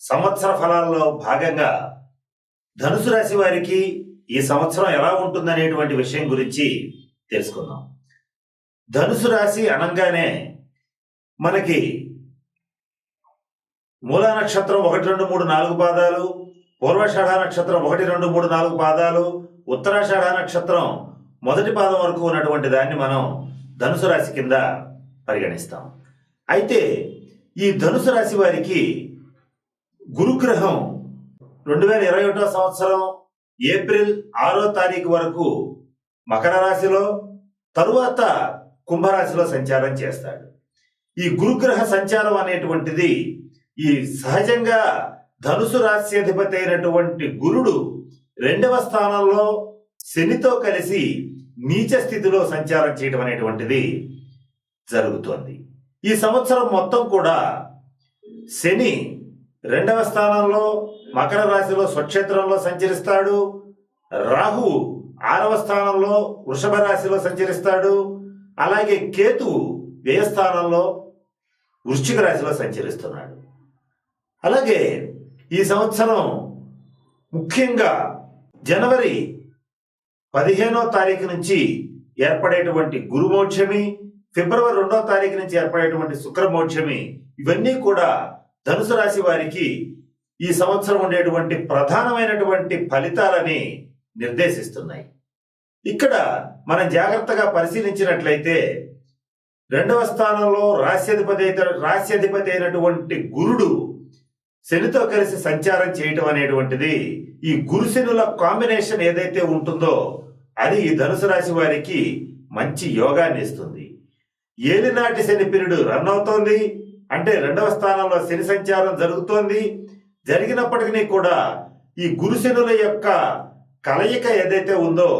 సంవత్సర ఫలాల్లో భాగంగా ధనుసు రాశి వారికి ఈ సంవత్సరం ఎలా ఉంటుందనేటువంటి విషయం గురించి తెలుసుకుందాం. ధనుసు రాశి అనగానే మనకి మూలా నక్షత్రం ఒకటి రెండు మూడు నాలుగు పాదాలు పూర్వషాఢ నక్షత్రం ఒకటి రెండు మూడు నాలుగు పాదాలు ఉత్తరాషాఢ నక్షత్రం మొదటి పాదం వరకు ఉన్నటువంటి దాన్ని మనం ధనుసు రాశి కింద పరిగణిస్తాం. అయితే ఈ ధనుసు రాశి వారికి గురుగ్రహం రెండు వేల ఇరవై ఒకటో సంవత్సరం ఏప్రిల్ ఆరో తారీఖు వరకు మకర రాశిలో తరువాత కుంభరాశిలో సంచారం చేస్తాడు. ఈ గురుగ్రహ సంచారం అనేటువంటిది ఈ సహజంగా ధనుసు రాశి అధిపతి అయినటువంటి గురుడు రెండవ స్థానంలో శనితో కలిసి నీచ స్థితిలో సంచారం చేయడం అనేటువంటిది జరుగుతోంది. ఈ సంవత్సరం మొత్తం కూడా శని రెండవ స్థానంలో మకర రాశిలో స్వక్షేత్రంలో సంచరిస్తాడు. రాహు ఆరవ స్థానంలో వృషభ రాశిలో సంచరిస్తాడు. అలాగే కేతు వ్యయ స్థానంలో వృశ్చిక రాశిలో సంచరిస్తున్నాడు. అలాగే ఈ సంవత్సరం ముఖ్యంగా జనవరి పదిహేనో తారీఖు నుంచి ఏర్పడేటువంటి గురుమోక్షమి ఫిబ్రవరి రెండో తారీఖు నుంచి ఏర్పడేటువంటి శుక్రమోక్షమి ఇవన్నీ కూడా ధనుసు రాశి వారికి ఈ సంవత్సరం ఉండేటువంటి ప్రధానమైనటువంటి ఫలితాలని నిర్దేశిస్తున్నాయి. ఇక్కడ మనం జాగ్రత్తగా పరిశీలించినట్లయితే రెండవ స్థానంలో రాశ్యధిపతి అయిన- రాశ్యాధిపతి అయినటువంటి గురుడు శనితో కలిసి సంచారం చేయటం అనేటువంటిది ఈ గురుశనుల కాంబినేషన్ ఏదైతే ఉంటుందో అది ఈ ధనుసు రాశి వారికి మంచి యోగాన్ని ఇస్తుంది. ఏలినాటి శని పీరియడ్ రన్ అవుతోంది. అంటే రెండవ స్థానంలో శని సంచారం జరుగుతోంది. జరిగినప్పటికీ కూడా ఈ గురుశనుల యొక్క కలయిక ఏదైతే ఉందో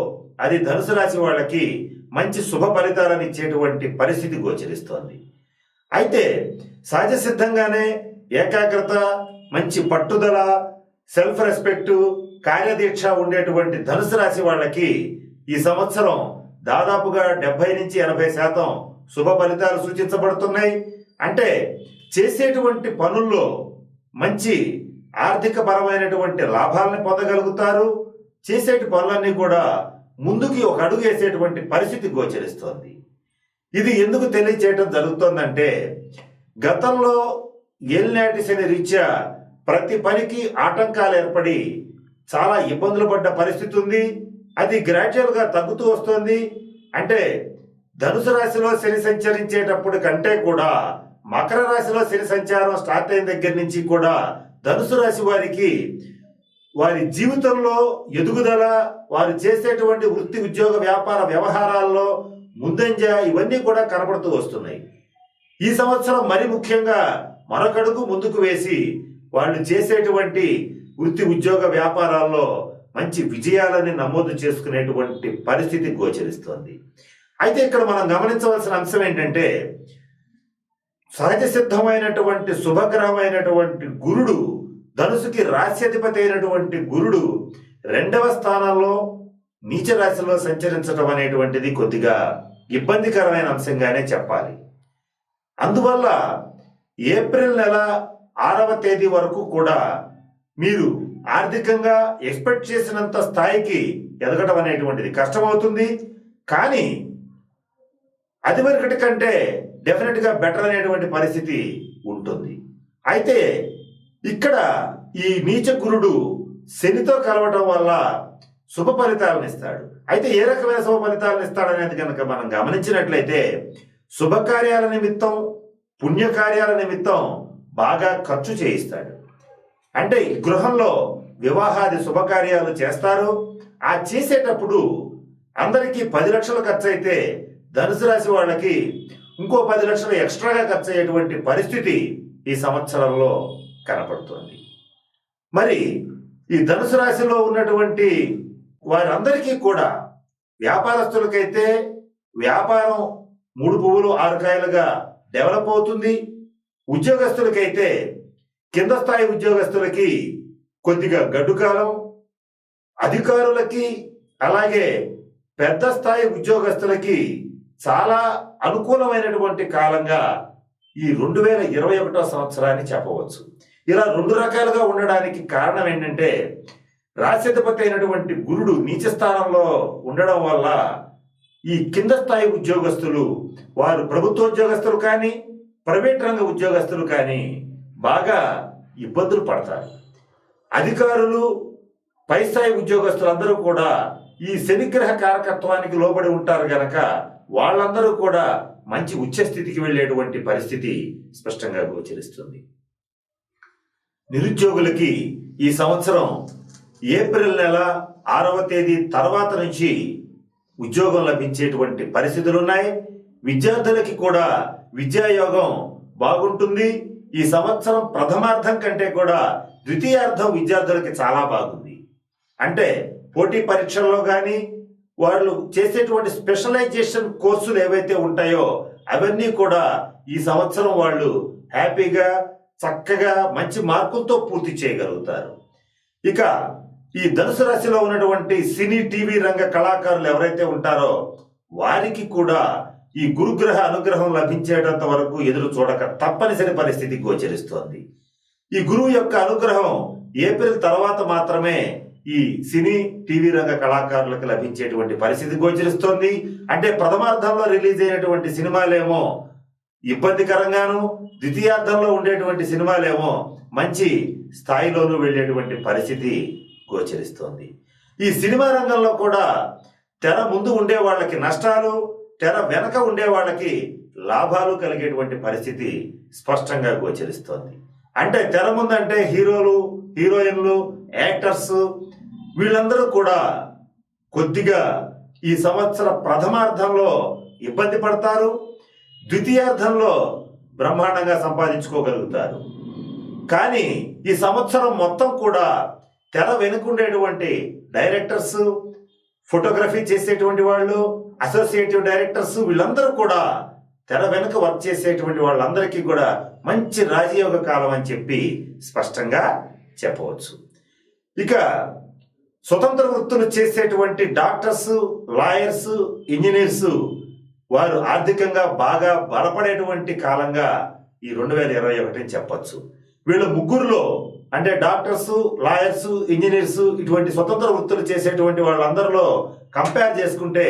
అది ధనుసు రాశి వాళ్ళకి మంచి శుభ ఫలితాలను ఇచ్చేటువంటి పరిస్థితి గోచరిస్తోంది. అయితే సహజ సిద్ధంగానే ఏకాగ్రత మంచి పట్టుదల సెల్ఫ్ రెస్పెక్ట్ కార్యదీక్ష ఉండేటువంటి ధనుసు రాశి వాళ్ళకి ఈ సంవత్సరం దాదాపుగా డెబ్బై నుంచి ఎనభై శాతం శుభ ఫలితాలు సూచించబడుతున్నాయి. అంటే చేసేటువంటి పనుల్లో మంచి ఆర్థిక పరమైనటువంటి లాభాలని పొందగలుగుతారు. చేసేటి పనులన్నీ కూడా ముందుకి ఒక అడుగు వేసేటువంటి పరిస్థితి గోచరిస్తోంది. ఇది ఎందుకు తెలియచేయటం జరుగుతుందంటే గతంలో ఏలినాటి శని రీత్యా ప్రతి పనికి ఆటంకాలు ఏర్పడి చాలా ఇబ్బందులు పడ్డ పరిస్థితి ఉంది. అది గ్రాడ్యువల్గా తగ్గుతూ వస్తుంది. అంటే ధనుసు రాశిలో శని సంచరించేటప్పుడు కంటే కూడా మకర రాశిలో శని సంచారం స్టార్ట్ అయిన దగ్గర నుంచి కూడా ధనుసు రాశి వారికి వారి జీవితంలో ఎదుగుదల వారు చేసేటువంటి వృత్తి ఉద్యోగ వ్యాపార వ్యవహారాల్లో ముందంజ ఇవన్నీ కూడా కనబడుతూ వస్తున్నాయి. ఈ సంవత్సరం మరి ముఖ్యంగా మరొకడుగు ముందుకు వేసి వాళ్ళు చేసేటువంటి వృత్తి ఉద్యోగ వ్యాపారాల్లో మంచి విజయాలని నమోదు చేసుకునేటువంటి పరిస్థితి గోచరిస్తోంది. అయితే ఇక్కడ మనం గమనించవలసిన అంశం ఏంటంటే సహజ సిద్ధమైనటువంటి శుభకరమైనటువంటి గురుడు ధనుసుకి రాశ్యాధిపతి అయినటువంటి గురుడు రెండవ స్థానంలో నీచ రాశిలో సంచరించడం అనేటువంటిది కొద్దిగా ఇబ్బందికరమైన అంశంగానే చెప్పాలి. అందువల్ల ఏప్రిల్ నెల ఆరవ తేదీ వరకు కూడా మీరు ఆర్థికంగా ఎక్స్పెక్ట్ చేసినంత స్థాయికి ఎదగడం అనేటువంటిది కష్టమవుతుంది. కానీ అది వరకటి కంటే డెఫినెట్గా బెటర్ అనేటువంటి పరిస్థితి ఉంటుంది. అయితే ఇక్కడ ఈ నీచ గురుడు శనితో కలవటం వల్ల శుభ ఫలితాలను ఇస్తాడు. అయితే ఏ రకమైన శుభ ఫలితాలను ఇస్తాడనేది కనుక మనం గమనించినట్లయితే శుభకార్యాల నిమిత్తం పుణ్యకార్యాల నిమిత్తం బాగా ఖర్చు చేయిస్తాడు. అంటే గృహంలో వివాహాది శుభకార్యాలు చేస్తారు. ఆ చేసేటప్పుడు అందరికీ పది లక్షలు ఖర్చు అయితే ధనుసు రాశి వాళ్ళకి ఇంకో పది లక్షలు ఎక్స్ట్రాగా ఖర్చు అయ్యేటువంటి పరిస్థితి ఈ సంవత్సరంలో కనపడుతోంది. మరి ఈ ధనుసు రాశిలో ఉన్నటువంటి వారందరికీ కూడా వ్యాపారస్తులకైతే వ్యాపారం మూడు పువ్వులు ఆరు కాయలుగా డెవలప్ అవుతుంది. ఉద్యోగస్తులకైతే కింద స్థాయి ఉద్యోగస్తులకి కొద్దిగా గడ్డుకాలం అధికారులకి అలాగే పెద్ద స్థాయి ఉద్యోగస్తులకి చాలా అనుకూలమైనటువంటి కాలంగా ఈ రెండు వేల ఇరవై ఒకటో సంవత్సరాన్ని చెప్పవచ్చు. ఇలా రెండు రకాలుగా ఉండడానికి కారణం ఏంటంటే రాష్ట్రపతి అయినటువంటి గురుడు నీచ స్థానంలో ఉండడం వల్ల ఈ కింద స్థాయి ఉద్యోగస్తులు వారు ప్రభుత్వ ఉద్యోగస్తులు కానీ ప్రైవేట్ రంగ ఉద్యోగస్తులు కానీ బాగా ఇబ్బందులు పడతారు. అధికారులు పై స్థాయి ఉద్యోగస్తులందరూ కూడా ఈ శనిగ్రహ కారకత్వానికి లోబడి ఉంటారు గనక వాళ్ళందరూ కూడా మంచి ఉచ్చ స్థితికి వెళ్ళేటువంటి పరిస్థితి స్పష్టంగా గోచరిస్తుంది. నిరుద్యోగులకి ఈ సంవత్సరం ఏప్రిల్ నెల ఆరవ తేదీ తర్వాత నుంచి ఉద్యోగం లభించేటువంటి పరిస్థితులు ఉన్నాయి. విద్యార్థులకి కూడా విద్యాయోగం బాగుంటుంది. ఈ సంవత్సరం ప్రథమార్థం కంటే కూడా ద్వితీయార్థం విద్యార్థులకి చాలా బాగుంది. అంటే పోటీ పరీక్షల్లో కానీ వాళ్ళు చేసేటువంటి స్పెషలైజేషన్ కోర్సులు ఏవైతే ఉంటాయో అవన్నీ కూడా ఈ సంవత్సరం వాళ్ళు హ్యాపీగా చక్కగా మంచి మార్కులతో పూర్తి చేయగలుగుతారు. ఇక ఈ ధనుసు రాశిలో ఉన్నటువంటి సినీ టీవీ రంగ కళాకారులు ఎవరైతే ఉంటారో వారికి కూడా ఈ గురుగ్రహ అనుగ్రహం లభించేటంత వరకు ఎదురు చూడక తప్పనిసరి పరిస్థితి గోచరిస్తోంది. ఈ గురువు యొక్క అనుగ్రహం ఏప్రిల్ తర్వాత మాత్రమే ఈ సినీ టీవీ రంగ కళాకారులకు లభించేటువంటి పరిస్థితి గోచరిస్తోంది. అంటే ప్రథమార్థంలో రిలీజ్ అయినటువంటి సినిమాలేమో ఇబ్బందికరంగాను ద్వితీయార్థంలో ఉండేటువంటి సినిమాలేమో మంచి స్థాయిలోనూ వెళ్ళేటువంటి పరిస్థితి గోచరిస్తోంది. ఈ సినిమా రంగంలో కూడా తెర ముందు ఉండే వాళ్ళకి నష్టాలు తెర వెనక ఉండే వాళ్ళకి లాభాలు కలిగేటువంటి పరిస్థితి స్పష్టంగా గోచరిస్తోంది. అంటే తెర ముందంటే హీరోలు హీరోయిన్లు యాక్టర్స్ వీళ్ళందరూ కూడా కొద్దిగా ఈ సంవత్సర ప్రథమార్థంలో ఇబ్బంది పడతారు ద్వితీయార్థంలో బ్రహ్మాండంగా సంపాదించుకోగలుగుతారు. కానీ ఈ సంవత్సరం మొత్తం కూడా తెర వెనుకుండేటువంటి డైరెక్టర్స్ ఫోటోగ్రఫీ చేసేటువంటి వాళ్ళు అసోసియేటివ్ డైరెక్టర్స్ వీళ్ళందరూ కూడా తెర వెనుక వర్క్ చేసేటువంటి వాళ్ళందరికీ కూడా మంచి రాజయోగ కాలం అని చెప్పి స్పష్టంగా చెప్పవచ్చు. ఇక స్వతంత్ర వృత్తులు చేసేటువంటి డాక్టర్స్ లాయర్స్ ఇంజనీర్స్ వారు ఆర్థికంగా బాగా బలపడేటువంటి కాలంగా ఈ రెండు వేల ఇరవై ఒకటి చెప్పచ్చు. వీళ్ళ ముగ్గురులో అంటే డాక్టర్స్ లాయర్స్ ఇంజనీర్స్ ఇటువంటి స్వతంత్ర వృత్తులు చేసేటువంటి వాళ్ళందరిలో కంపేర్ చేసుకుంటే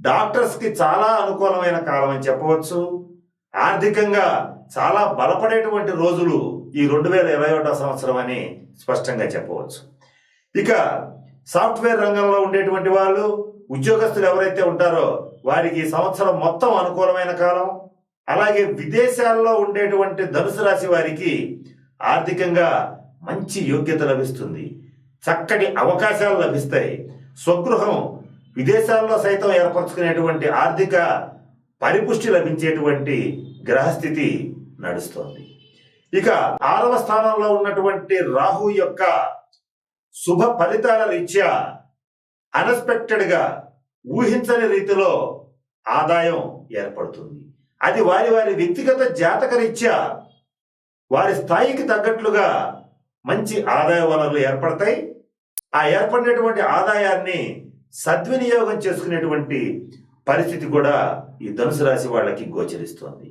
డాక్టర్స్కి చాలా అనుకూలమైన కాలం అని చెప్పవచ్చు. ఆర్థికంగా చాలా బలపడేటువంటి రోజులు ఈ రెండు వేల ఇరవై ఒకటో సంవత్సరం అని స్పష్టంగా చెప్పవచ్చు. ఇక సాఫ్ట్వేర్ రంగంలో ఉండేటువంటి వాళ్ళు ఉద్యోగస్తులు ఎవరైతే ఉంటారో వారికి సంవత్సరం మొత్తం అనుకూలమైన కాలం. అలాగే విదేశాల్లో ఉండేటువంటి ధనుసు రాశి వారికి ఆర్థికంగా మంచి యోగ్యత లభిస్తుంది. చక్కటి అవకాశాలు లభిస్తాయి. స్వగృహం విదేశాల్లో సైతం ఏర్పరచుకునేటువంటి ఆర్థిక పరిపుష్టి లభించేటువంటి గ్రహస్థితి నడుస్తోంది. ఇక ఆరవ స్థానంలో ఉన్నటువంటి రాహు యొక్క శుభ ఫలితాల రీత్యా అన్ఎక్స్పెక్టెడ్గా ఊహించని రీతిలో ఆదాయం ఏర్పడుతుంది. అది వారి వారి వ్యక్తిగత జాతక రీత్యా వారి స్థాయికి తగ్గట్లుగా మంచి ఆదాయ వనరులు ఏర్పడతాయి. ఆ ఏర్పడినటువంటి ఆదాయాన్ని సద్వినియోగం చేసుకునేటువంటి పరిస్థితి కూడా ఈ ధనుసు రాశి వాళ్ళకి గోచరిస్తోంది.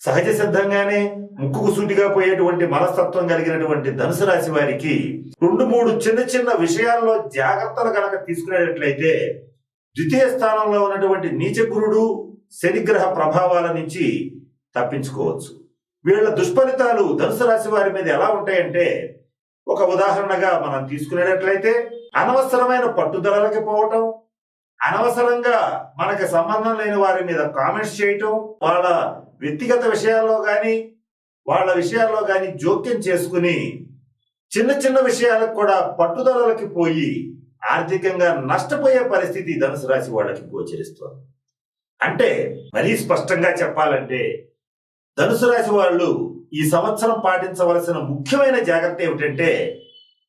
సహజ సిద్ధంగానే ముక్కుకు సూటిగా పోయేటువంటి మనస్తత్వం కలిగినటువంటి ధనుసు రాశి వారికి రెండు మూడు చిన్న చిన్న విషయాల్లో జాగ్రత్తలు కనుక తీసుకునేటట్లయితే ద్వితీయ స్థానంలో ఉన్నటువంటి నీచగురుడు శనిగ్రహ ప్రభావాల నుంచి తప్పించుకోవచ్చు. వీళ్ళ దుష్ఫలితాలు ధనుసు రాశి వారి మీద ఎలా ఉంటాయంటే ఒక ఉదాహరణగా మనం తీసుకునేటట్లయితే అనవసరమైన పట్టుదలలకి పోవటం అనవసరంగా మనకి సంబంధం లేని వారి మీద కామెంట్స్ చేయటం వాళ్ళ వ్యక్తిగత విషయాల్లో కానీ వాళ్ళ విషయాల్లో కానీ జోక్యం చేసుకుని చిన్న చిన్న విషయాలకు కూడా పట్టుదలలకి పోయి ఆర్థికంగా నష్టపోయే పరిస్థితి ధనుసు రాశి వాళ్ళకి గోచరిస్తుంది. అంటే మరీ స్పష్టంగా చెప్పాలంటే ధనుసు రాశి వాళ్ళు ఈ సంవత్సరం పాటించవలసిన ముఖ్యమైన జాగ్రత్త ఏమిటంటే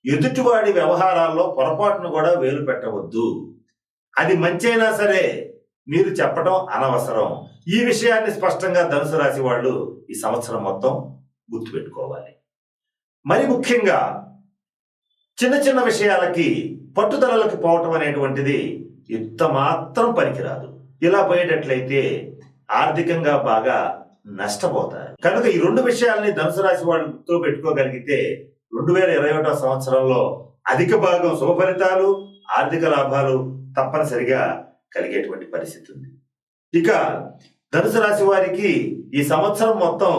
ఎదుటివాడి వ్యవహారాల్లో పొరపాటును కూడా వేలు పెట్టవద్దు. అది మంచైనా సరే మీరు చెప్పడం అనవసరం. ఈ విషయాన్ని స్పష్టంగా ధనుసు రాశి వాళ్ళు ఈ సంవత్సరం మొత్తం గుర్తుపెట్టుకోవాలి. మరి ముఖ్యంగా చిన్న చిన్న విషయాలకి పట్టుదలలకు పోవటం అనేటువంటిది ఇంత మాత్రం పనికిరాదు. ఇలా పోయేటట్లయితే ఆర్థికంగా బాగా నష్టపోతారు. కనుక ఈ రెండు విషయాల్ని ధనుసు రాశి వాళ్ళు గుర్తు పెట్టుకోగలిగితే రెండు వేల ఇరవై ఒకటో సంవత్సరంలో అధిక భాగం శుభ ఫలితాలు ఆర్థిక లాభాలు తప్పనిసరిగా కలిగేటువంటి పరిస్థితి ఉంది. ఇక ధనుసు రాశి వారికి ఈ సంవత్సరం మొత్తం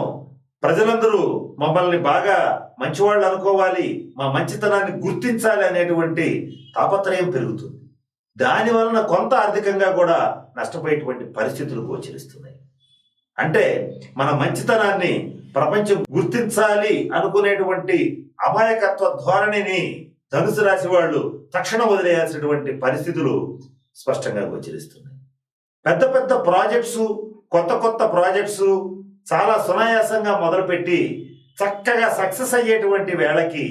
ప్రజలందరూ మమ్మల్ని బాగా మంచివాళ్ళు అనుకోవాలి మా మంచితనాన్ని గుర్తించాలి అనేటువంటి తాపత్రయం పెరుగుతుంది. దాని వలన కొంత ఆర్థికంగా కూడా నష్టపోయేటువంటి పరిస్థితులు గోచరిస్తున్నాయి. అంటే మన మంచితనాన్ని ప్రపంచం గుర్తించాలి అనుకునేటువంటి అమాయకత్వ ధోరణిని ధనుసు రాశి వాళ్ళు తక్షణం వదిలేయాల్సినటువంటి పరిస్థితులు స్పష్టంగా గోచరిస్తున్నాయి. పెద్ద పెద్ద ప్రాజెక్ట్స్ కొత్త కొత్త ప్రాజెక్ట్స్ చాలా సునాయాసంగా మొదలుపెట్టి చక్కగా సక్సెస్ అయ్యేటువంటి వేళకి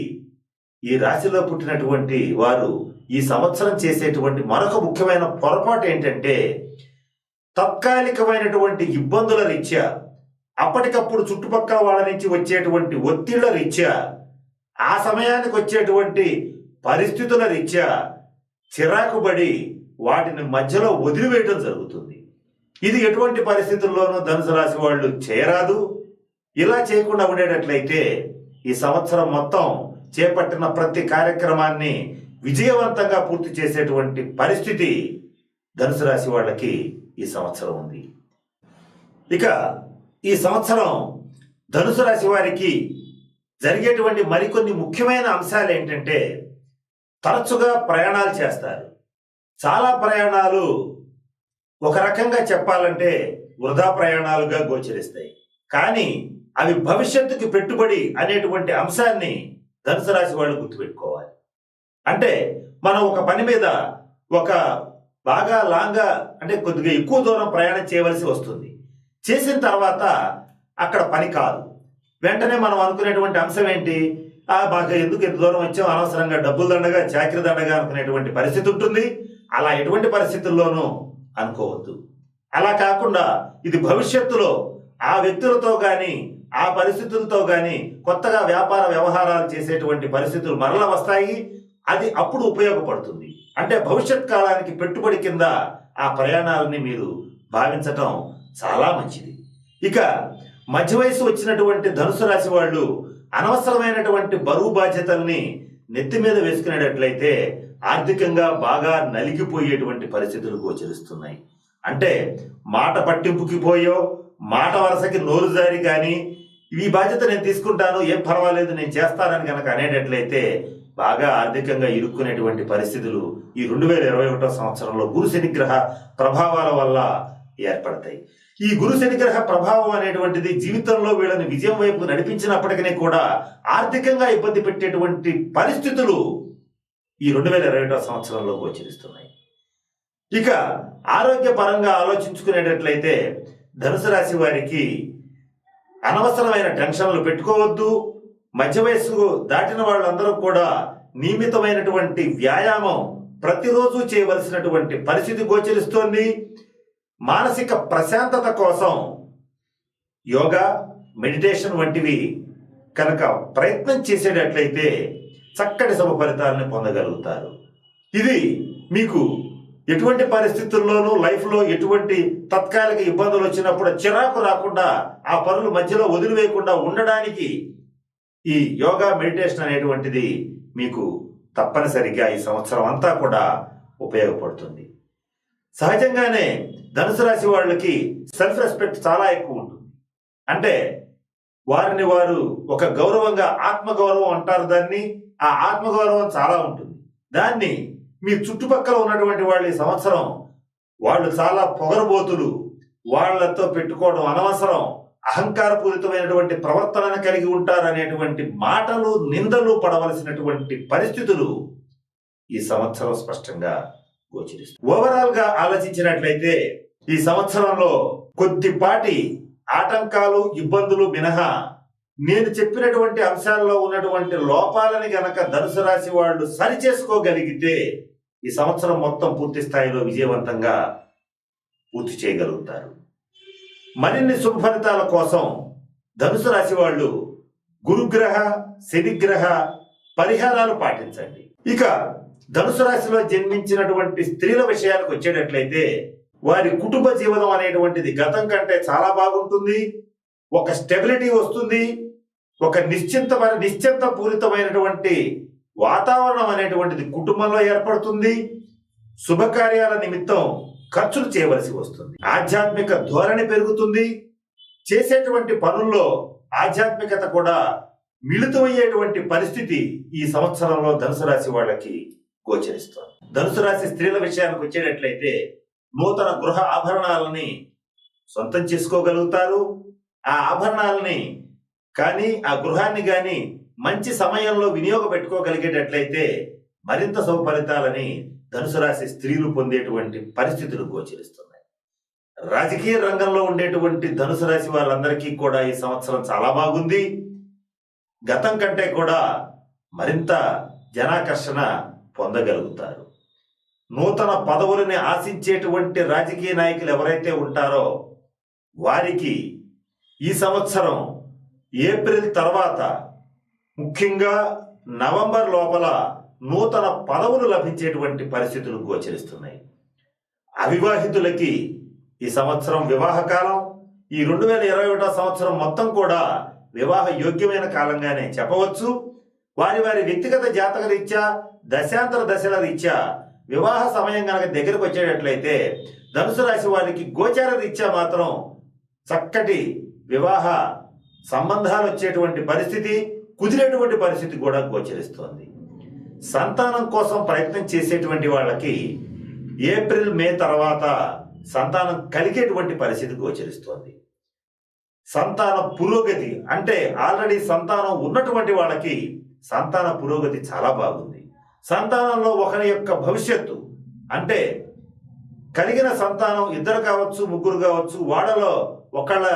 ఈ రాశిలో పుట్టినటువంటి వారు ఈ సంవత్సరం చేసేటువంటి మరొక ముఖ్యమైన పొరపాటు ఏంటంటే తాత్కాలికమైనటువంటి ఇబ్బందుల రీత్యా అప్పటికప్పుడు చుట్టుపక్కల వాళ్ళ నుంచి వచ్చేటువంటి ఒత్తిళ్ళ రీత్యా ఆ సమయానికి వచ్చేటువంటి పరిస్థితుల రీత్యా చిరాకుబడి వాటిని మధ్యలో వదిలివేయడం జరుగుతుంది. ఇది ఎటువంటి పరిస్థితుల్లోనూ ధనుసు రాశి వాళ్ళు చేయరాదు. ఇలా చేయకుండా ఉండేటట్లయితే ఈ సంవత్సరం మొత్తం చేపట్టిన ప్రతి కార్యక్రమాన్ని విజయవంతంగా పూర్తి చేసేటువంటి పరిస్థితి ధనుసు రాశి వాళ్ళకి ఈ సంవత్సరం ఉంది. ఇక ఈ సంవత్సరం ధనుసు రాశి వారికి జరిగేటువంటి మరికొన్ని ముఖ్యమైన అంశాలు ఏంటంటే తరచుగా ప్రయాణాలు చేస్తారు. చాలా ప్రయాణాలు ఒక రకంగా చెప్పాలంటే వృధా ప్రయాణాలుగా గోచరిస్తాయి. కానీ అవి భవిష్యత్తుకి పెట్టుబడి అనేటువంటి అంశాన్ని ధనుసు రాశి వాళ్ళు గుర్తుపెట్టుకోవాలి. అంటే మనం ఒక పని మీద ఒక బాగా లాంగ్గా అంటే కొద్దిగా ఎక్కువ దూరం ప్రయాణం చేయవలసి వస్తుంది. చేసిన తర్వాత అక్కడ పని కాదు. వెంటనే మనం అనుకునేటువంటి అంశం ఏంటి? ఆ బాగా ఎందుకు ఎంత దూరం వచ్చాం అనవసరంగా డబ్బులు దండగా చాకరీ దండగా అనుకునేటువంటి పరిస్థితి ఉంటుంది. అలా ఎటువంటి పరిస్థితుల్లోనూ అనుకోవద్దు. అలా కాకుండా ఇది భవిష్యత్తులో ఆ వ్యక్తులతో కానీ ఆ పరిస్థితులతో కానీ కొత్తగా వ్యాపార వ్యవహారాలు చేసేటువంటి పరిస్థితులు మరల వస్తాయి. అది అప్పుడు ఉపయోగపడుతుంది. అంటే భవిష్యత్ కాలానికి పెట్టుబడి కింద ఆ ప్రయాణాలని మీరు భావించటం చాలా మంచిది. ఇక మధ్య వయసు వచ్చినటువంటి ధనుసు రాశి వాళ్ళు అనవసరమైనటువంటి బరువు బాధ్యతల్ని నెత్తి మీద వేసుకునేటట్లయితే ఆర్థికంగా బాగా నలిగిపోయేటువంటి పరిస్థితులు గోచరిస్తున్నాయి. అంటే మాట పట్టింపుకి పోయో మాట వరసకి నోరు జారి కానీ ఈ బాధ్యత నేను తీసుకుంటాను ఏం పర్వాలేదు నేను చేస్తానని కనుక అనేటట్లయితే బాగా ఆర్థికంగా ఇరుక్కునేటువంటి పరిస్థితులు ఈ రెండు వేల ఇరవై ఒకటో సంవత్సరంలో గురు శనిగ్రహ ప్రభావాల వల్ల ఏర్పడతాయి. ఈ గురు శనిగ్రహ ప్రభావం అనేటువంటిది జీవితంలో వీళ్ళని విజయం వైపు నడిపించినప్పటికీ కూడా ఆర్థికంగా ఇబ్బంది పెట్టేటువంటి పరిస్థితులు ఈ రెండు వేల ఇరవై ఒకటో సంవత్సరంలో గోచరిస్తున్నాయి. ఇక ఆరోగ్యపరంగా ఆలోచించుకునేటట్లయితే ధనుసు రాశి వారికి అనవసరమైన టెన్షన్లు పెట్టుకోవద్దు. మధ్య వయస్సు దాటిన వాళ్ళందరూ కూడా నియమితమైనటువంటి వ్యాయామం ప్రతిరోజు చేయవలసినటువంటి పరిస్థితి గోచరిస్తోంది. మానసిక ప్రశాంతత కోసం యోగా మెడిటేషన్ వంటివి కనుక ప్రయత్నం చేసేటట్లయితే చక్కటి శుభ ఫలితాలను పొందగలుగుతారు. ఇది మీకు ఎటువంటి పరిస్థితుల్లోనూ లైఫ్లో ఎటువంటి తత్కాలిక ఇబ్బందులు వచ్చినప్పుడు చిరాకు రాకుండా ఆ పనులు మధ్యలో వదిలివేయకుండా ఉండడానికి ఈ యోగా మెడిటేషన్ అనేటువంటిది మీకు తప్పనిసరిగా ఈ సంవత్సరం అంతా కూడా ఉపయోగపడుతుంది. సహజంగానే ధనుసు రాశి వాళ్ళకి సెల్ఫ్ రెస్పెక్ట్ చాలా ఎక్కువ ఉంటుంది. అంటే వారిని వారు ఒక గౌరవంగా ఆత్మగౌరవం అంటారు దాన్ని. ఆ ఆత్మగౌరవం చాలా ఉంటుంది. దాన్ని మీ చుట్టుపక్కల ఉన్నటువంటి వాళ్ళు ఈ సంవత్సరం వాళ్ళు చాలా పొగరబోతులు. వాళ్ళతో పెట్టుకోవడం అనవసరం. అహంకారపూరితమైనటువంటి ప్రవర్తనను కలిగి ఉంటారనేటువంటి మాటలు నిందలు పడవలసినటువంటి పరిస్థితులు ఈ సంవత్సరం స్పష్టంగా గోచరిస్తుంది. ఓవరాల్గా ఆలోచించినట్లయితే ఈ సంవత్సరంలో కొద్దిపాటి ఆటంకాలు ఇబ్బందులు మినహా నేను చెప్పినటువంటి అంశాల్లో ఉన్నటువంటి లోపాలని గనక ధనుసు రాశి వాళ్ళు సరి చేసుకోగలిగితే ఈ సంవత్సరం మొత్తం పూర్తి స్థాయిలో విజయవంతంగా పూర్తి చేయగలుగుతారు. మరిన్ని శుభ ఫలితాల కోసం ధనుసు రాశి వాళ్ళు గురుగ్రహ శనిగ్రహ పరిహారాలు పాటించండి. ఇక ధనుసు రాశిలో జన్మించినటువంటి స్త్రీల విషయాలకు వచ్చేటట్లయితే వారి కుటుంబ జీవనం అనేటువంటిది గతం కంటే చాలా బాగుంటుంది. ఒక స్టెబిలిటీ వస్తుంది. ఒక నిశ్చింతమైన నిశ్చింత పూరితమైనటువంటి వాతావరణం అనేటువంటిది కుటుంబంలో ఏర్పడుతుంది. శుభకార్యాల నిమిత్తం ఖర్చులు చేయవలసి వస్తుంది. ఆధ్యాత్మిక ధోరణి పెరుగుతుంది. చేసేటువంటి పనుల్లో ఆధ్యాత్మికత కూడా మిళితమయ్యేటువంటి పరిస్థితి ఈ సంవత్సరంలో ధనుసు రాశి వాళ్ళకి గోచరిస్తుంది. ధనుసు రాశి స్త్రీల విషయానికి వచ్చేటట్లయితే నూతన గృహ ఆభరణాలని సొంతం చేసుకోగలుగుతారు. ఆ ఆభరణాలని కానీ ఆ గృహాన్ని కానీ మంచి సమయంలో వినియోగ పెట్టుకోగలిగేటట్లయితే మరింత సౌఫలితాలని ధనుసు రాశి స్త్రీలు పొందేటువంటి పరిస్థితులు గోచరిస్తున్నాయి. రాజకీయ రంగంలో ఉండేటువంటి ధనుసు రాశి వాళ్ళందరికీ కూడా ఈ సంవత్సరం చాలా బాగుంది. గతం కంటే కూడా మరింత జనాకర్షణ పొందగలుగుతారు. నూతన పదవులని ఆశించేటువంటి రాజకీయ నాయకులు ఎవరైతే ఉంటారో వారికి ఈ సంవత్సరం ఏప్రిల్ తర్వాత ముఖ్యంగా నవంబర్ లోపల నూతన పదవులు లభించేటువంటి పరిస్థితులు గోచరిస్తున్నాయి. అవివాహితులకి ఈ సంవత్సరం వివాహ కాలం ఈ రెండు వేల ఇరవై ఒకటో సంవత్సరం మొత్తం కూడా వివాహ యోగ్యమైన కాలంగానే చెప్పవచ్చు. వారి వారి వ్యక్తిగత జాతక రీత్యా దశాంతర దశల రీత్యా వివాహ సమయం కనుక దగ్గరకు వచ్చేటట్లయితే ధనుసు రాశి వారికి గోచార రీత్యా మాత్రం చక్కటి వివాహ సంబంధాలు వచ్చేటువంటి పరిస్థితి కుదిరేటువంటి పరిస్థితి కూడా గోచరిస్తోంది. సంతానం కోసం ప్రయత్నం చేసేటువంటి వాళ్ళకి ఏప్రిల్ మే తర్వాత సంతానం కలిగేటువంటి పరిస్థితి గోచరిస్తోంది. సంతాన పురోగతి అంటే ఆల్రెడీ సంతానం ఉన్నటువంటి వాళ్ళకి సంతాన పురోగతి చాలా బాగుంది. సంతానంలో ఒకరి యొక్క భవిష్యత్తు అంటే కలిగిన సంతానం ఇద్దరు కావచ్చు ముగ్గురు కావచ్చు వాడలో ఒకళ్ళ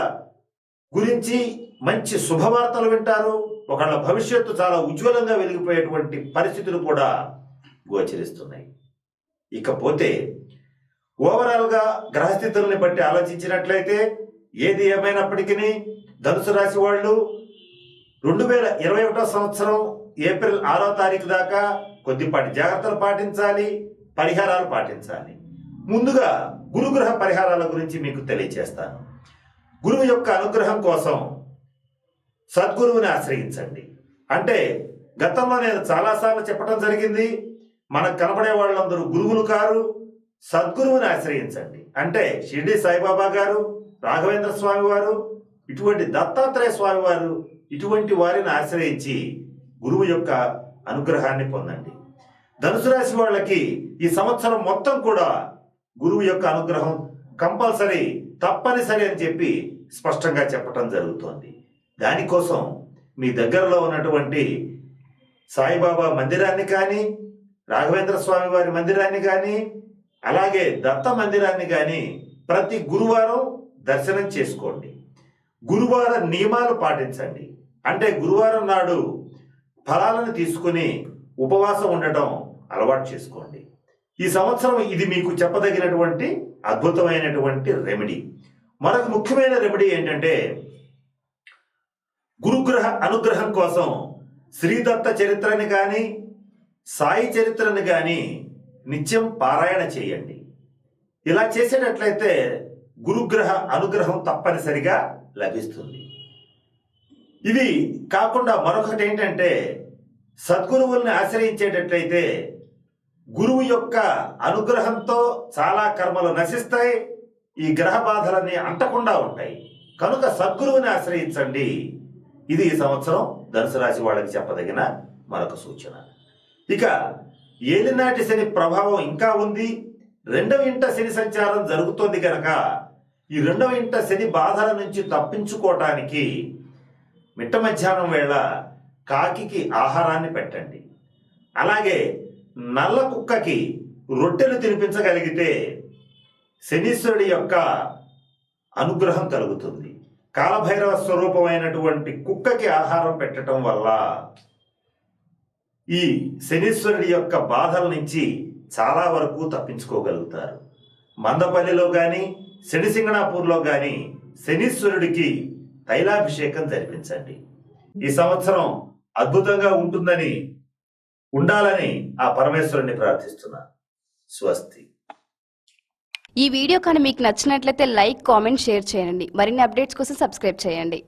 గురించి మంచి శుభవార్తలు వింటారు ఒకళ్ళ భవిష్యత్తు చాలా ఉజ్వలంగా వెలిగిపోయేటువంటి పరిస్థితులు కూడా గోచరిస్తున్నాయి. ఇకపోతే ఓవరాల్గా గ్రహస్థితుల్ని బట్టి ఆలోచించినట్లయితే ఏది ఏమైనప్పటికీ ధనుసు రాశి వాళ్ళు రెండు వేల ఇరవై ఒకటో సంవత్సరం ఏప్రిల్ ఆరో తారీఖు దాకా కొద్దిపాటి జాగ్రత్తలు పాటించాలి పరిహారాలు పాటించాలి. ముందుగా గురుగ్రహ పరిహారాల గురించి మీకు తెలియజేస్తాను గురువు యొక్క అనుగ్రహం కోసం సద్గురువుని ఆశ్రయించండి. అంటే గతంలో నేను చాలాసార్లు చెప్పడం జరిగింది మనకు కనబడే వాళ్ళందరూ గురువులు కారు సద్గురువుని ఆశ్రయించండి. అంటే షిర్డి సాయిబాబా గారు రాఘవేంద్ర స్వామి వారు ఇటువంటి దత్తాత్రేయ స్వామి వారు ఇటువంటి వారిని ఆశ్రయించి గురువు యొక్క అనుగ్రహాన్ని పొందండి. ధనుసు రాశి వాళ్ళకి ఈ సంవత్సరం మొత్తం కూడా గురువు యొక్క అనుగ్రహం కంపల్సరీ తప్పనిసరి అని చెప్పి స్పష్టంగా చెప్పటం జరుగుతోంది. దానికోసం మీ దగ్గరలో ఉన్నటువంటి సాయిబాబా మందిరాన్ని కానీ రాఘవేంద్ర స్వామి వారి మందిరాన్ని కానీ అలాగే దత్త మందిరాన్ని కానీ ప్రతి గురువారం దర్శనం చేసుకోండి. గురువార నియమాలు పాటించండి. అంటే గురువారం నాడు ఫలాలను తీసుకుని ఉపవాసం ఉండటం అలవాటు చేసుకోండి. ఈ సంవత్సరం ఇది మీకు చెప్పదగినటువంటి అద్భుతమైనటువంటి రెమెడీ. మరొక ముఖ్యమైన రెమెడీ ఏంటంటే గురుగ్రహ అనుగ్రహం కోసం శ్రీదత్త చరిత్రని కానీ సాయి చరిత్రని కానీ నిత్యం పారాయణ చేయండి. ఇలా చేసేటట్లయితే గురుగ్రహ అనుగ్రహం తప్పనిసరిగా లభిస్తుంది. ఇవి కాకుండా మరొకటి ఏంటంటే సద్గురువుల్ని ఆశ్రయించేటట్లయితే గురువు యొక్క అనుగ్రహంతో చాలా కర్మలు నశిస్తాయి ఈ గ్రహ బాధలన్నీ అంటకుండా ఉంటాయి. కనుక సద్గురువుని ఆశ్రయించండి. ఇది ఈ సంవత్సరం ధనుసు రాశి వాళ్ళకి చెప్పదగిన మరొక సూచన. ఇక ఏలినాటి శని ప్రభావం ఇంకా ఉంది. రెండవ ఇంట శని సంచారం జరుగుతోంది కనుక ఈ రెండవ ఇంట శని బాధల నుంచి తప్పించుకోవటానికి మిట్ట మధ్యాహ్నం వేళ కాకికి ఆహారాన్ని పెట్టండి. అలాగే నల్ల కుక్కకి రొట్టెలు తినిపించగలిగితే శనీశ్వరుడి యొక్క అనుగ్రహం కలుగుతుంది. కాలభైరవ స్వరూపమైనటువంటి కుక్కకి ఆహారం పెట్టడం వల్ల ఈ శనీశ్వరుడి యొక్క బాధల నుంచి చాలా వరకు తప్పించుకోగలుగుతారు. మందపల్లిలో కానీ శనిసింగణాపూర్లో కానీ శనీశ్వరుడికి తైలాభిషేకం జరిపించండి. ఈ సంవత్సరం అద్భుతంగా ఉంటుందని ఉండాలని ఆ పరమేశ్వరుని ప్రార్థిస్తున్నా. స్వస్తి. ఈ వీడియో కానీ మీకు నచ్చినట్లయితే లైక్ కామెంట్ షేర్ చేయండి. మరిన్ని అప్డేట్స్ కోసం సబ్స్క్రైబ్ చేయండి.